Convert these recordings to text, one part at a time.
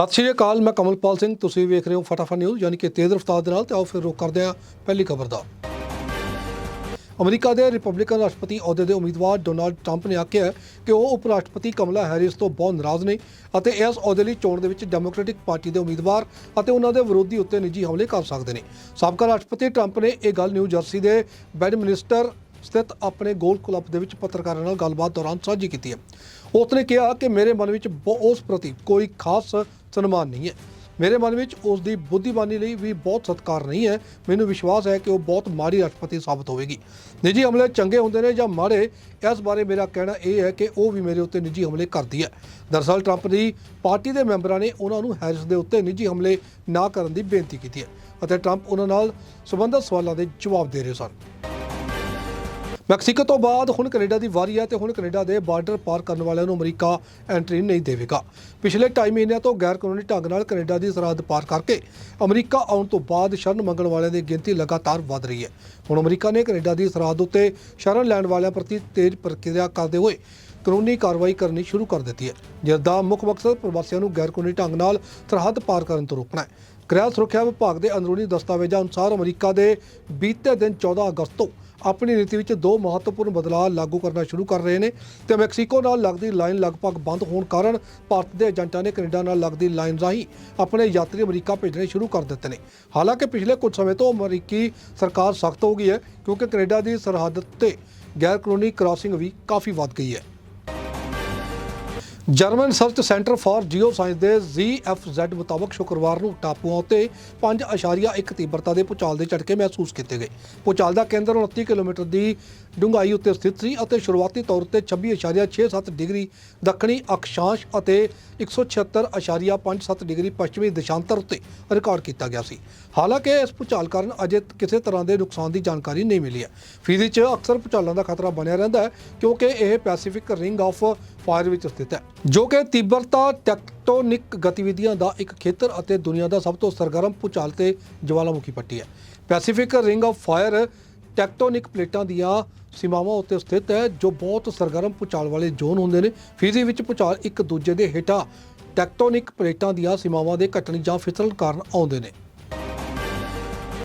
ਸਤਿ ਸ਼੍ਰੀ ਅਕਾਲ, ਮੈਂ ਕਮਲਪਾਲ ਸਿੰਘ, ਤੁਸੀਂ ਵੇਖ ਰਹੇ ਹੋ ਫਟਾਫਟ ਨਿਊਜ਼, ਯਾਨੀ ਕਿ ਤੇਜ਼ ਰਫ਼ਤਾਰ ਦੇ ਨਾਲ, ਤੇ ਆਓ ਫਿਰ ਰੁਕ ਕਰਦੇ ਹਾਂ ਪਹਿਲੀ ਖਬਰ ਦਾ। ਅਮਰੀਕਾ ਦੇ ਰਿਪਬਲਿਕਨ ਰਾਸ਼ਟਰਪਤੀ ਅਹੁਦੇ ਦੇ ਉਮੀਦਵਾਰ ਡੋਨਾਲਡ ਟਰੰਪ ਨੇ ਆਖਿਆ ਕਿ ਉਹ ਉਪ ਰਾਸ਼ਟਰਪਤੀ ਕਮਲਾ ਹੈਰਿਸ ਤੋਂ ਬਹੁਤ ਨਾਰਾਜ਼ ਨੇ ਅਤੇ ਇਸ ਅਹੁਦੇ ਲਈ ਚੋਣ ਦੇ ਵਿੱਚ ਡੈਮੋਕ੍ਰੈਟਿਕ ਪਾਰਟੀ ਦੇ ਉਮੀਦਵਾਰ ਅਤੇ ਉਹਨਾਂ ਦੇ ਵਿਰੋਧੀ ਉੱਤੇ ਨਿੱਜੀ ਹਮਲੇ ਕਰ ਸਕਦੇ ਨੇ। ਸਾਬਕਾ ਰਾਸ਼ਟਰਪਤੀ ਟਰੰਪ ਨੇ ਇਹ ਗੱਲ ਨਿਊ ਜਰਸੀ ਦੇ ਬੈਡਮਿਨਿਸਟਰ ਸਥਿਤ ਆਪਣੇ ਗੋਲ ਕਲੱਬ ਦੇ ਵਿੱਚ ਪੱਤਰਕਾਰਾਂ ਨਾਲ ਗੱਲਬਾਤ ਦੌਰਾਨ ਸਾਂਝੀ ਕੀਤੀ ਹੈ। ਉਸਨੇ ਕਿਹਾ ਕਿ ਮੇਰੇ ਮਨ ਵਿੱਚ ਬ- ਉਸ ਪ੍ਰਤੀ ਕੋਈ ਖਾਸ ਸਨਮਾਨ ਨਹੀਂ ਹੈ। ਮੇਰੇ ਮਨ ਵਿੱਚ ਉਸ ਦੀ ਬੁੱਧੀਮਾਨੀ ਲਈ ਵੀ ਬਹੁਤ ਸਤਿਕਾਰ ਨਹੀਂ ਹੈ। ਮੈਨੂੰ ਵਿਸ਼ਵਾਸ ਹੈ ਕਿ ਉਹ ਬਹੁਤ ਮਾੜੀ ਰਾਸ਼ਟਰਪਤੀ ਸਾਬਤ ਹੋਵੇਗੀ। ਨਿੱਜੀ ਹਮਲੇ ਚੰਗੇ ਹੁੰਦੇ ਨੇ ਜਾਂ ਮਾੜੇ, ਇਸ ਬਾਰੇ ਮੇਰਾ ਕਹਿਣਾ ਇਹ ਹੈ ਕਿ ਉਹ ਵੀ ਮੇਰੇ ਉੱਤੇ ਨਿੱਜੀ ਹਮਲੇ ਕਰਦੀ ਹੈ। ਦਰਅਸਲ ਟਰੰਪ ਦੀ ਪਾਰਟੀ ਦੇ ਮੈਂਬਰਾਂ ਨੇ ਉਹਨਾਂ ਨੂੰ ਹੈਰਿਸ ਦੇ ਉੱਤੇ ਨਿੱਜੀ ਹਮਲੇ ਨਾ ਕਰਨ ਦੀ ਬੇਨਤੀ ਕੀਤੀ ਹੈ ਅਤੇ ਟਰੰਪ ਉਹਨਾਂ ਨਾਲ ਸੰਬੰਧਿਤ ਸਵਾਲਾਂ ਦੇ ਜਵਾਬ ਦੇ ਰਹੇ ਸਨ। ਮੈਕਸੀਕੋ ਤੋਂ ਬਾਅਦ ਹੁਣ ਕੈਨੇਡਾ ਦੀ ਵਾਰੀ ਹੈ ਤੇ ਹੁਣ ਕੈਨੇਡਾ ਦੇ ਬਾਰਡਰ ਪਾਰ ਕਰਨ ਵਾਲਿਆਂ ਨੂੰ ਅਮਰੀਕਾ ਐਂਟਰੀ ਨਹੀਂ ਦੇਵੇਗਾ। ਪਿਛਲੇ 2.5 ਮਹੀਨਿਆਂ ਤੋਂ ਗੈਰ ਕਾਨੂੰਨੀ ਢੰਗ ਨਾਲ ਕੈਨੇਡਾ ਦੀ ਸਰਹੱਦ ਪਾਰ ਕਰਕੇ ਅਮਰੀਕਾ ਆਉਣ ਤੋਂ ਬਾਅਦ ਸ਼ਰਨ ਮੰਗਣ ਵਾਲਿਆਂ ਦੀ ਗਿਣਤੀ ਲਗਾਤਾਰ ਵਧ ਰਹੀ ਹੈ। ਹੁਣ ਅਮਰੀਕਾ ਨੇ ਕੈਨੇਡਾ ਦੀ ਸਰਹੱਦ ਉੱਤੇ ਸ਼ਰਨ ਲੈਣ ਵਾਲਿਆਂ ਪ੍ਰਤੀ ਤੇਜ਼ ਪ੍ਰਕਿਰਿਆ ਕਰਦੇ ਹੋਏ ਕਾਨੂੰਨੀ ਕਾਰਵਾਈ ਕਰਨੀ ਸ਼ੁਰੂ ਕਰ ਦਿੱਤੀ ਹੈ ਜਿਸ ਦਾ ਮੁੱਖ ਮਕਸਦ ਪ੍ਰਵਾਸੀਆਂ ਨੂੰ ਗੈਰ ਕਾਨੂੰਨੀ ਢੰਗ ਨਾਲ ਸਰਹੱਦ ਪਾਰ ਕਰਨ ਤੋਂ ਰੋਕਣਾ ਹੈ। ਗ੍ਰਹਿ ਸੁਰੱਖਿਆ ਵਿਭਾਗ ਦੇ ਅੰਦਰੂਨੀ ਦਸਤਾਵੇਜ਼ਾਂ ਅਨੁਸਾਰ ਅਮਰੀਕਾ ਦੇ ਬੀਤੇ ਦਿਨ 14 ਅਗਸਤ ਤੋਂ ਆਪਣੀ ਨੀਤੀ ਵਿੱਚ ਦੋ ਮਹੱਤਵਪੂਰਨ ਬਦਲਾਅ ਲਾਗੂ ਕਰਨਾ ਸ਼ੁਰੂ ਕਰ ਰਹੇ ਨੇ ਤੇ ਮੈਕਸੀਕੋ ਨਾਲ ਲੱਗਦੀ ਲਾਈਨ ਲਗਭਗ ਬੰਦ ਹੋਣ ਕਾਰਨ ਭਾਰਤ ਦੇ ਏਜੰਟਾਂ ਨੇ ਕੈਨੇਡਾ ਨਾਲ ਲੱਗਦੀ ਲਾਈਨ ਰਾਹੀਂ ਆਪਣੇ ਯਾਤਰੀ ਅਮਰੀਕਾ ਭੇਜਣੇ ਸ਼ੁਰੂ ਕਰ ਦਿੱਤੇ ਨੇ। ਹਾਲਾਂਕਿ ਪਿਛਲੇ ਕੁਝ ਸਮੇਂ ਤੋਂ ਅਮਰੀਕੀ ਸਰਕਾਰ ਸਖਤ ਹੋ ਗਈ ਹੈ ਕਿਉਂਕਿ ਕੈਨੇਡਾ ਦੀ ਸਰਹੱਦ ਤੇ ਗੈਰ ਕਾਨੂੰਨੀ ਕ੍ਰਾਸਿੰਗ ਵੀ ਕਾਫੀ ਵੱਧ ਗਈ ਹੈ। German research centre for geo science ਦੇ ZFZ ਮੁਤਾਬਕ ਸ਼ੁੱਕਰਵਾਰ ਨੂੰ ਟਾਪੂਆਂ ਉੱਤੇ 5.1 ਤੀਬਰਤਾ ਦੇ ਭੂਚਾਲ ਦੇ ਝਟਕੇ ਮਹਿਸੂਸ ਕੀਤੇ ਗਏ। ਭੂਚਾਲ ਦਾ ਕੇਂਦਰ 29 ਕਿਲੋਮੀਟਰ ਦੀ ਡੂੰਘਾਈ ਉੱਤੇ ਸਥਿਤ ਸੀ ਅਤੇ ਸ਼ੁਰੂਆਤੀ ਤੌਰ ਤੇ 26.67 ਡਿਗਰੀ ਦੱਖਣੀ ਅਕਸ਼ਾਂਸ਼ ਅਤੇ 176.57 ਡਿਗਰੀ ਪੱਛਮੀ ਦਿਸ਼ਾਂਤਰ ਉੱਤੇ ਰਿਕਾਰਡ ਕੀਤਾ ਗਿਆ ਸੀ। ਹਾਲਾਂਕਿ ਇਸ ਭੂਚਾਲ ਕਾਰਨ ਅਜੇ ਕਿਸੇ ਤਰ੍ਹਾਂ ਦੇ ਨੁਕਸਾਨ ਦੀ ਜਾਣਕਾਰੀ ਨਹੀਂ ਮਿਲੀ ਹੈ। ਫਿਜੀ 'ਚ ਅਕਸਰ ਭੂਚਾਲਾਂ ਦਾ ਖਤਰਾ ਬਣਿਆ ਰਹਿੰਦਾ ਹੈ ਕਿਉਂਕਿ ਇਹ ਪੈਸੀਫਿਕ ਰਿੰਗ ਆਫ ਫਾਇਰ ਵਿੱਚ ਸਥਿਤ ਹੈ। ਜੋ ਕਿ ਤੀਬਰਤਾ ਟੈਕਟੋਨਿਕ ਗਤੀਵਿਧੀਆਂ ਦਾ ਇੱਕ ਖੇਤਰ ਅਤੇ ਦੁਨੀਆ ਦਾ ਸਭ ਤੋਂ ਸਰਗਰਮ ਭੂਚਾਲ ਤੇ ਜਵਾਲਾਮੁਖੀ ਪੱਟੀ ਹੈ। Pacific ring of fire tectonic ਪਲੇਟਾਂ ਦੀਆਂ ਸੀਮਾਵਾਂ ਉੱਤੇ ਸਥਿਤ ਹੈ, ਜੋ ਬਹੁਤ ਸਰਗਰਮ ਭੂਚਾਲ ਵਾਲੇ ਜ਼ੋਨ ਹੁੰਦੇ ਨੇ। ਫਿਜੀ ਵਿੱਚ ਭੂਚਾਲ ਇੱਕ ਦੂਜੇ ਦੇ ਹੇਠਾਂ ਟੈਕਟੋਨਿਕ ਪਲੇਟਾਂ ਦੀਆਂ ਸੀਮਾਵਾਂ ਦੇ ਘਟਣ ਜਾਂ ਫਿਸਲਣ ਕਾਰਨ ਆਉਂਦੇ ਨੇ।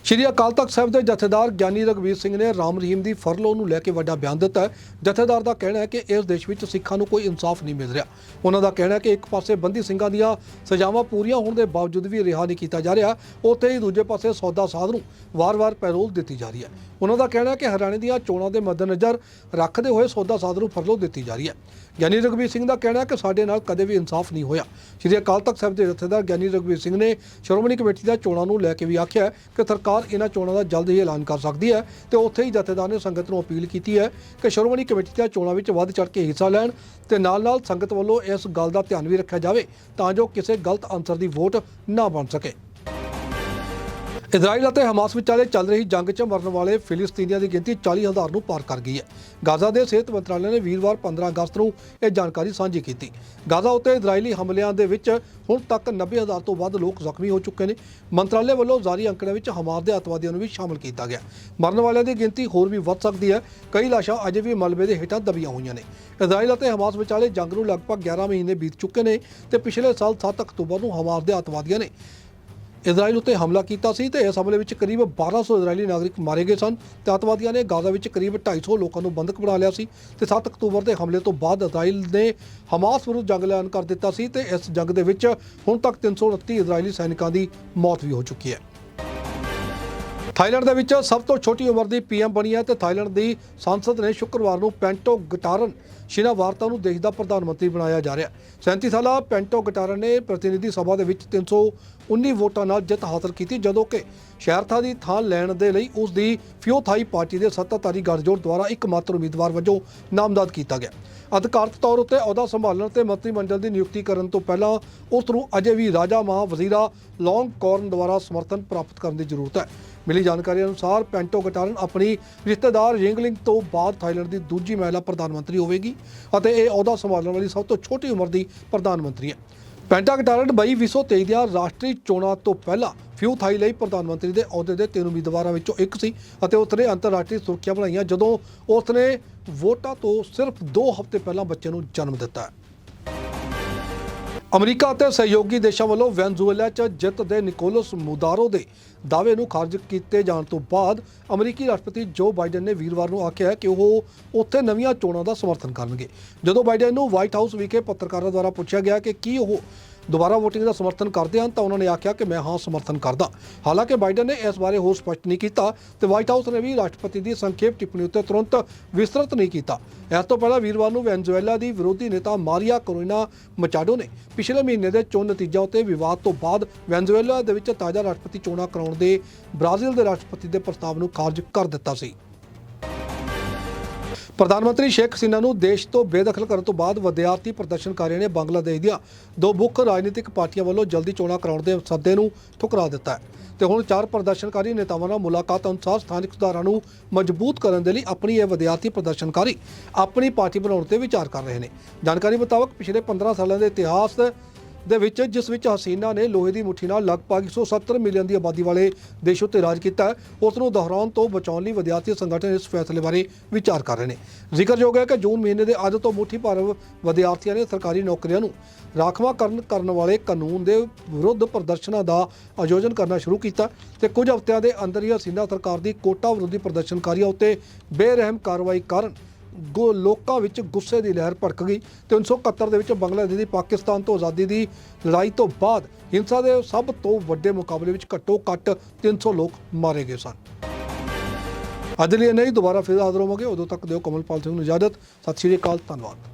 ਸ਼੍ਰੀ ਅਕਾਲ ਤਖਤ ਸਾਹਿਬ ਦੇ ਜਥੇਦਾਰ ਗਿਆਨੀ ਰਗਵੀਰ ਸਿੰਘ ਨੇ ਰਾਮ ਰਹੀਮ ਦੀ ਫਰਲੋ ਨੂੰ ਲੈ ਕੇ ਵੱਡਾ ਬਿਆਨ ਦਿੱਤਾ ਹੈ। ਜਥੇਦਾਰ ਦਾ ਕਹਿਣਾ ਹੈ ਕਿ ਇਸ ਦੇਸ਼ ਵਿੱਚ ਸਿੱਖਾਂ ਨੂੰ ਕੋਈ ਇਨਸਾਫ ਨਹੀਂ ਮਿਲ ਰਿਹਾ। ਉਹਨਾਂ ਦਾ ਕਹਿਣਾ ਹੈ ਕਿ ਇੱਕ ਪਾਸੇ ਬੰਦੀ ਸਿੰਘਾਂ ਦੀਆਂ ਸਜ਼ਾਵਾਂ ਪੂਰੀਆਂ ਹੋਣ ਦੇ ਬਾਵਜੂਦ ਵੀ ਰਿਹਾ ਨਹੀਂ ਕੀਤਾ ਜਾ ਰਿਹਾ, ਉੱਥੇ ਹੀ ਦੂਜੇ ਪਾਸੇ ਸੌਦਾ ਸਾਧ ਨੂੰ ਵਾਰ-ਵਾਰ ਪੈਰੋਲ ਦਿੱਤੀ ਜਾ ਰਹੀ ਹੈ। ਉਹਨਾਂ ਦਾ ਕਹਿਣਾ ਹੈ ਕਿ ਹਰਿਆਣੇ ਦੀਆਂ ਚੋਣਾਂ ਦੇ ਮੱਦੇਨਜ਼ਰ ਰੱਖਦੇ ਹੋਏ ਸੌਦਾ ਸਾਧ ਨੂੰ ਫਰਲੋ ਦਿੱਤੀ ਜਾ ਰਹੀ ਹੈ। ਗਿਆਨੀ ਰਗਵੀਰ ਸਿੰਘ ਦਾ ਕਹਿਣਾ ਹੈ ਕਿ ਸਾਡੇ ਨਾਲ ਕਦੇ ਵੀ ਇਨਸਾਫ ਨਹੀਂ ਹੋਇਆ। ਸ਼੍ਰੀ ਅਕਾਲ ਤਖਤ ਸਾਹਿਬ ਦੇ ਜਥੇਦਾਰ ਗਿਆਨੀ ਰਗਵੀਰ ਸਿੰਘ ਨੇ ਸ਼੍ਰੋਮਣੀ ਕਮੇਟੀ ਦੀਆਂ ਚੋਣਾਂ ਨੂੰ ਲੈ ਕੇ ਵੀ ਆਖਿਆ ਕਿ ਸਰਕਾਰ ਇਹਨਾਂ ਚੋਣਾਂ ਦਾ ਜਲਦ ਹੀ ਐਲਾਨ ਕਰ ਸਕਦੀ ਹੈ ਤੇ ਉੱਥੇ ਹੀ ਜਥੇਦਾਰ ਨੇ ਸੰਗਤ ਨੂੰ ਅਪੀਲ ਕੀਤੀ ਹੈ ਕਿ ਸ਼੍ਰੋਮਣੀ ਕਮੇਟੀ ਦੀਆਂ ਚੋਣਾਂ ਵਿੱਚ ਵੱਧ ਚੜ੍ਹ ਕੇ ਹਿੱਸਾ ਲੈਣ ਤੇ ਨਾਲ-ਨਾਲ ਸੰਗਤ ਵੱਲੋਂ ਇਸ ਗੱਲ ਦਾ ਧਿਆਨ ਵੀ ਰੱਖਿਆ ਜਾਵੇ ਤਾਂ ਜੋ ਕਿਸੇ ਗਲਤ ਅੰਸਰ ਦੀ ਵੋਟ ਨਾ ਬਣ ਸਕੇ। ਇਜ਼ਰਾਈਲ ਅਤੇ ਹਮਾਸ ਵਿਚਾਲੇ ਚੱਲ ਰਹੀ ਜੰਗ 'ਚ ਮਰਨ ਵਾਲੇ ਫਿਲਿਸਤੀਨੀਆਂ ਦੀ ਗਿਣਤੀ 40000 ਨੂੰ ਪਾਰ ਕਰ ਗਈ ਹੈ। ਗਾਜ਼ਾ ਦੇ ਸਿਹਤ ਮੰਤਰਾਲੇ ਨੇ ਵੀਰਵਾਰ 15 ਅਗਸਤ ਨੂੰ ਇਹ ਜਾਣਕਾਰੀ ਸਾਂਝੀ ਕੀਤੀ। ਗਾਜ਼ਾ ਉੱਤੇ ਇਜ਼ਰਾਈਲੀ ਹਮਲਿਆਂ ਦੇ ਵਿੱਚ ਹੁਣ ਤੱਕ 90000 ਤੋਂ ਵੱਧ ਲੋਕ ਜ਼ਖਮੀ ਹੋ ਚੁੱਕੇ ਨੇ। ਮੰਤਰਾਲੇ ਵੱਲੋਂ ਜਾਰੀ ਅੰਕੜਿਆਂ ਵਿੱਚ ਹਮਾਸ ਦੇ ਅੱਤਵਾਦੀਆਂ ਨੂੰ ਵੀ ਸ਼ਾਮਲ ਕੀਤਾ ਗਿਆ। ਮਰਨ ਵਾਲਿਆਂ ਦੀ ਗਿਣਤੀ ਹੋਰ ਵੀ ਵੱਧ ਸਕਦੀ ਹੈ। ਕਈ ਲਾਸ਼ਾਂ ਅਜੇ ਵੀ ਮਲਬੇ ਦੇ ਹੇਠਾਂ ਦਬੀਆਂ ਹੋਈਆਂ ਨੇ। ਇਜ਼ਰਾਈਲ ਅਤੇ ਹਮਾਸ ਵਿਚਾਲੇ ਜੰਗ ਨੂੰ ਲਗਭਗ 11 ਮਹੀਨੇ ਬੀਤ ਚੁੱਕੇ ਨੇ ਤੇ ਪਿਛਲੇ ਸਾਲ 7 ਅਕਤੂਬਰ ਨੂੰ ਹਮਾਸ ਦੇ ਅੱਤਵਾਦੀਆਂ ਨੇ ਇਜ਼ਰਾਈਲ ਉੱਤੇ ਹਮਲਾ ਕੀਤਾ ਸੀ ਤੇ ਇਸ ਹਮਲੇ ਵਿੱਚ ਕਰੀਬ 1200 ਇਜ਼ਰਾਈਲੀ ਨਾਗਰਿਕ ਮਾਰੇ ਗਏ ਸਨ। ਤੇ ਅੱਤਵਾਦੀਆਂ ਨੇ ਗਾਜ਼ਾ ਵਿੱਚ ਕਰੀਬ 250 ਲੋਕਾਂ ਨੂੰ ਬੰਦਕ ਬਣਾ ਲਿਆ ਸੀ ਤੇ 7 ਅਕਤੂਬਰ ਦੇ ਹਮਲੇ ਤੋਂ ਬਾਅਦ ਇਜ਼ਰਾਈਲ ਨੇ ਹਮਾਸ ਵਿਰੁੱਧ ਜੰਗ ਐਲਾਨ ਕਰ ਦਿੱਤਾ ਸੀ ਤੇ ਇਸ ਜੰਗ ਦੇ ਵਿੱਚ ਹੁਣ ਤੱਕ 329 ਇਜ਼ਰਾਈਲੀ ਸੈਨਿਕਾਂ ਦੀ ਮੌਤ ਵੀ ਹੋ ਚੁੱਕੀ ਹੈ। ਥਾਈਲੈਂਡ ਦੇ ਵਿੱਚ ਸਭ ਤੋਂ ਛੋਟੀ ਉਮਰ ਦੀ ਪੀਐਮ ਬਣੀ ਹੈ ਤੇ ਥਾਈਲੈਂਡ ਦੀ ਸੰਸਦ ਨੇ ਸ਼ੁੱਕਰਵਾਰ ਨੂੰ ਪੈਂਟੋ ਗਟਾਰਨ ਸ਼ਿਨਾ ਵਾਰਤਾ ਨੂੰ ਦੇਸ਼ ਦਾ ਪ੍ਰਧਾਨ ਮੰਤਰੀ ਬਣਾਇਆ ਜਾ ਰਿਹਾ ਹੈ। 37 ਸਾਲਾ ਪੈਂਟੋ ਗਟਾਰਨ ਨੇ ਪ੍ਰਤੀਨਿਧੀ ਸਭਾ ਦੇ ਵਿੱਚ 319 ਵੋਟਾਂ ਨਾਲ ਜਿੱਤ ਹਾਸਲ ਕੀਤੀ, ਜਦੋਂ ਕਿ ਸ਼ਹਿਰਥਾ ਦੀ ਥਾਂ ਲੈਣ ਦੇ ਲਈ ਉਸ ਦੀ ਫਿਓਥਾਈ ਪਾਰਟੀ ਦੇ ਸੱਤਾਧਾਰੀ ਗੱਠਜੋੜ ਦੁਆਰਾ ਇੱਕਮਾਤਰ ਉਮੀਦਵਾਰ ਵਜੋਂ ਨਾਮਜ਼ਦ ਕੀਤਾ ਗਿਆ। ਅਧਿਕਾਰਤ ਤੌਰ ਉੱਤੇ ਅਹੁਦਾ ਸੰਭਾਲਣ ਤੇ ਮੰਤਰੀ ਮੰਡਲ ਦੀ ਨਿਯੁਕਤੀ ਕਰਨ ਤੋਂ ਪਹਿਲਾਂ ਉਸ ਨੂੰ ਅਜੇ ਵੀ ਰਾਜਾ ਮਹਾ ਵਜ਼ੀਰਾ ਲੌਂਗ ਕੌਰਨ ਦੁਆਰਾ ਸਮਰਥਨ ਪ੍ਰਾਪਤ ਕਰਨ ਦੀ ਜ਼ਰੂਰਤ ਹੈ। ਮਿਲੀ ਜਾਣਕਾਰੀ ਅਨੁਸਾਰ ਪੈਂਟੋ ਗਟਾਰਨ ਆਪਣੀ ਰਿਸ਼ਤੇਦਾਰ ਰਿੰਗਲਿੰਗ ਤੋਂ ਬਾਅਦ ਥਾਈਲੈਂਡ ਦੀ ਦੂਜੀ ਮਹਿਲਾ ਪ੍ਰਧਾਨ ਮੰਤਰੀ ਹੋਵੇਗੀ ਅਤੇ ਇਹ ਅਹੁਦਾ ਸੰਭਾਲਣ ਵਾਲੀ ਸਭ ਤੋਂ ਛੋਟੀ ਉਮਰ ਦੀ ਪ੍ਰਧਾਨ ਮੰਤਰੀ ਹੈ। ਪੈਂਟਾ ਗਟਾਰਨ 2023 ਦੀਆਂ ਰਾਸ਼ਟਰੀ ਚੋਣਾਂ ਤੋਂ ਪਹਿਲਾਂ ਫਿਊ ਥਾਈ ਲਈ ਪ੍ਰਧਾਨ ਮੰਤਰੀ ਦੇ ਅਹੁਦੇ ਦੇ ਤਿੰਨ ਉਮੀਦਵਾਰਾਂ ਵਿੱਚੋਂ ਇੱਕ ਸੀ ਅਤੇ ਉਸਨੇ ਅੰਤਰਰਾਸ਼ਟਰੀ ਸੁਰੱਖਿਆ ਬਣਾਈਆਂ ਜਦੋਂ ਉਸਨੇ ਵੋਟਾਂ ਤੋਂ ਸਿਰਫ 2 ਹਫ਼ਤੇ ਪਹਿਲਾਂ ਬੱਚੇ ਨੂੰ ਜਨਮ ਦਿੱਤਾ। ਅਮਰੀਕਾ ਅਤੇ ਸਹਿਯੋਗੀ ਦੇਸ਼ਾਂ ਵੱਲੋਂ ਵੈਨਜ਼ੂਏਲਾ 'ਚ ਜਿੱਤ ਦੇ ਨਿਕੋਲਸ ਮੁਦਾਰੋ ਦੇ ਦਾਅਵੇ ਨੂੰ ਖਾਰਜ ਕੀਤੇ ਜਾਣ ਤੋਂ ਬਾਅਦ ਅਮਰੀਕੀ ਰਾਸ਼ਟਰਪਤੀ ਜੋ ਬਾਈਡਨ ਨੇ ਵੀਰਵਾਰ ਨੂੰ ਆਖਿਆ ਕਿ ਉਹ ਉੱਥੇ ਨਵੀਆਂ ਚੋਣਾਂ ਦਾ ਸਮਰਥਨ ਕਰਨਗੇ। ਜਦੋਂ ਬਾਈਡਨ ਨੂੰ ਵਾਈਟ ਹਾਊਸ ਵਿਖੇ ਪੱਤਰਕਾਰਾਂ ਦੁਆਰਾ ਪੁੱਛਿਆ ਗਿਆ ਕਿ ਕੀ ਉਹ ਦੁਬਾਰਾ VOTING ਦਾ ਸਮਰਥਨ ਕਰਦੇ ਹਨ ਤਾਂ ਉਹਨਾਂ ਨੇ ਆਖਿਆ ਕਿ ਮੈਂ ਹਾਂ ਸਮਰਥਨ ਕਰਦਾ। ਹਾਲਾਂਕਿ ਬਾਈਡਨ ਨੇ ਇਸ ਬਾਰੇ ਹੋਰ ਸਪਸ਼ਟ ਨਹੀਂ ਕੀਤਾ ਤੇ ਵਾਈਟ ਹਾਊਸ ਨੇ ਵੀ ਰਾਸ਼ਟਰਪਤੀ ਦੀ ਸੰਖੇਪ ਟਿੱਪਣੀ ਉੱਤੇ ਤੁਰੰਤ ਵਿਸਤ੍ਰਿਤ ਨਹੀਂ ਕੀਤਾ। ਇਸ ਤੋਂ ਪਹਿਲਾਂ ਵੀਰਵਾਰ ਨੂੰ ਵੈਨਜ਼ੂਏਲਾ ਦੀ ਵਿਰੋਧੀ ਨੇਤਾ ਮਾਰੀਆ ਕੋਰੋਨਾ ਮਚਾਡੋ ਨੇ ਪਿਛਲੇ ਮਹੀਨੇ ਦੇ ਚੋਣ ਨਤੀਜਿਆਂ ਉੱਤੇ ਵਿਵਾਦ ਤੋਂ ਬਾਅਦ ਵੈਨਜ਼ੂਏਲਾ ਦੇ ਵਿੱਚ ਤਾਜ਼ਾ ਰਾਸ਼ਟਰਪਤੀ ਚੋਣਾਂ ਕਰਾਉਣ ਦੇ ਬ੍ਰਾਜ਼ੀਲ ਦੇ ਰਾਸ਼ਟਰਪਤੀ ਦੇ ਪ੍ਰਸਤਾਵ ਨੂੰ ਖਾਰਜ ਕਰ ਦਿੱਤਾ ਸੀ। ਪ੍ਰਧਾਨ ਮੰਤਰੀ ਸ਼ੇਖ ਹਸੀਨਾ ਨੂੰ ਦੇਸ਼ ਤੋਂ ਬੇਦਖਲ ਕਰਨ ਤੋਂ ਬਾਅਦ ਵਿਦਿਆਰਥੀ ਪ੍ਰਦਰਸ਼ਨਕਾਰੀਆਂ ਨੇ ਬੰਗਲਾਦੇਸ਼ ਦੀਆਂ ਦੋ ਮੁੱਖ ਰਾਜਨੀਤਿਕ ਪਾਰਟੀਆਂ ਵੱਲੋਂ ਜਲਦੀ ਚੋਣਾਂ ਕਰਾਉਣ ਦੇ ਸੱਦੇ ਨੂੰ ਠੁਕਰਾ ਦਿੱਤਾ ਹੈ। ਤੇ ਹੁਣ ਚਾਰ ਪ੍ਰਦਰਸ਼ਨਕਾਰੀ ਨੇਤਾਵਾਂ ਨਾਲ ਮੁਲਾਕਾਤ ਅਨੁਸਾਰ ਸਥਾਨਕ ਸੁਧਾਰਾਂ ਨੂੰ ਮਜ਼ਬੂਤ ਕਰਨ ਦੇ ਲਈ ਆਪਣੀ ਇਹ ਵਿਦਿਆਰਥੀ ਪ੍ਰਦਰਸ਼ਨਕਾਰੀ ਆਪਣੀ ਪਾਰਟੀ ਬਣਾਉਣ ਤੇ ਵਿਚਾਰ ਕਰ ਰਹੇ ਨੇ। ਜਾਣਕਾਰੀ ਮੁਤਾਬਕ ਪਿਛਲੇ 15 ਸਾਲਾਂ ਦੇ ਇਤਿਹਾਸ ਦੇ ਵਿੱਚ, ਜਿਸ ਵਿੱਚ ਹਸੀਨਾ ਨੇ ਲੋਹੇ ਦੀ ਮੁੱਠੀ ਨਾਲ ਲਗਭਗ 170 ਮਿਲੀਅਨ ਦੀ ਆਬਾਦੀ ਵਾਲੇ ਦੇਸ਼ ਉੱਤੇ ਰਾਜ ਕੀਤਾ ਉਸ ਨੂੰ ਦੁਹਰਾਉਣ ਤੋਂ ਬਚਾਉਣ ਲਈ ਵਿਦਿਆਰਥੀ ਸੰਗਠਨ ਇਸ ਫੈਸਲੇ ਬਾਰੇ ਵਿਚਾਰ ਕਰ ਰਹੇ ਨੇ। ਜ਼ਿਕਰਯੋਗ ਹੈ ਕਿ ਜੂਨ ਮਹੀਨੇ ਦੇ ਅੱਜ ਤੋਂ ਮੁੱਠੀ ਭਰ ਵਿਦਿਆਰਥੀਆਂ ਨੇ ਸਰਕਾਰੀ ਨੌਕਰੀਆਂ ਨੂੰ ਰਾਖਵਾਂਕਰਨ ਕਰਨ ਵਾਲੇ ਕਾਨੂੰਨ ਦੇ ਵਿਰੁੱਧ ਪ੍ਰਦਰਸ਼ਨਾਂ ਦਾ ਆਯੋਜਨ ਕਰਨਾ ਸ਼ੁਰੂ ਕੀਤਾ ਤੇ ਕੁਝ ਹਫ਼ਤਿਆਂ ਦੇ ਅੰਦਰ ਹੀ ਹਸੀਨਾ ਸਰਕਾਰ ਦੀ ਕੋਟਾ ਵਿਰੋਧੀ ਪ੍ਰਦਰਸ਼ਨਕਾਰੀਆਂ ਉੱਤੇ ਬੇਰਹਿਮ ਕਾਰਵਾਈ ਕਾਰਨ ਗੋ ਲੋਕਾਂ ਵਿੱਚ ਗੁੱਸੇ ਦੀ ਲਹਿਰ ਭੜਕ ਗਈ ਤੇ 1971 ਦੇ ਵਿੱਚ ਬੰਗਲਾਦੇਸ਼ ਦੀ ਪਾਕਿਸਤਾਨ ਤੋਂ ਆਜ਼ਾਦੀ ਦੀ ਲੜਾਈ ਤੋਂ ਬਾਅਦ ਹਿੰਸਾ ਦੇ ਸਭ ਤੋਂ ਵੱਡੇ ਮੁਕਾਬਲੇ ਵਿੱਚ ਘੱਟੋ ਘੱਟ 300 ਲੋਕ ਮਾਰੇ ਗਏ ਸਨ। ਅੱਜ ਲਈ ਨਹੀਂ ਦੁਬਾਰਾ ਫਿਰ ਹਾਜ਼ਰ ਹੋਵਾਂਗੇ। ਉਦੋਂ ਤੱਕ ਦਿਓ ਕਮਲਪਾਲ ਸਿੰਘ ਨੂੰ ਇਜਾਜ਼ਤ। ਸਤਿ ਸ਼੍ਰੀ ਅਕਾਲ। ਧੰਨਵਾਦ।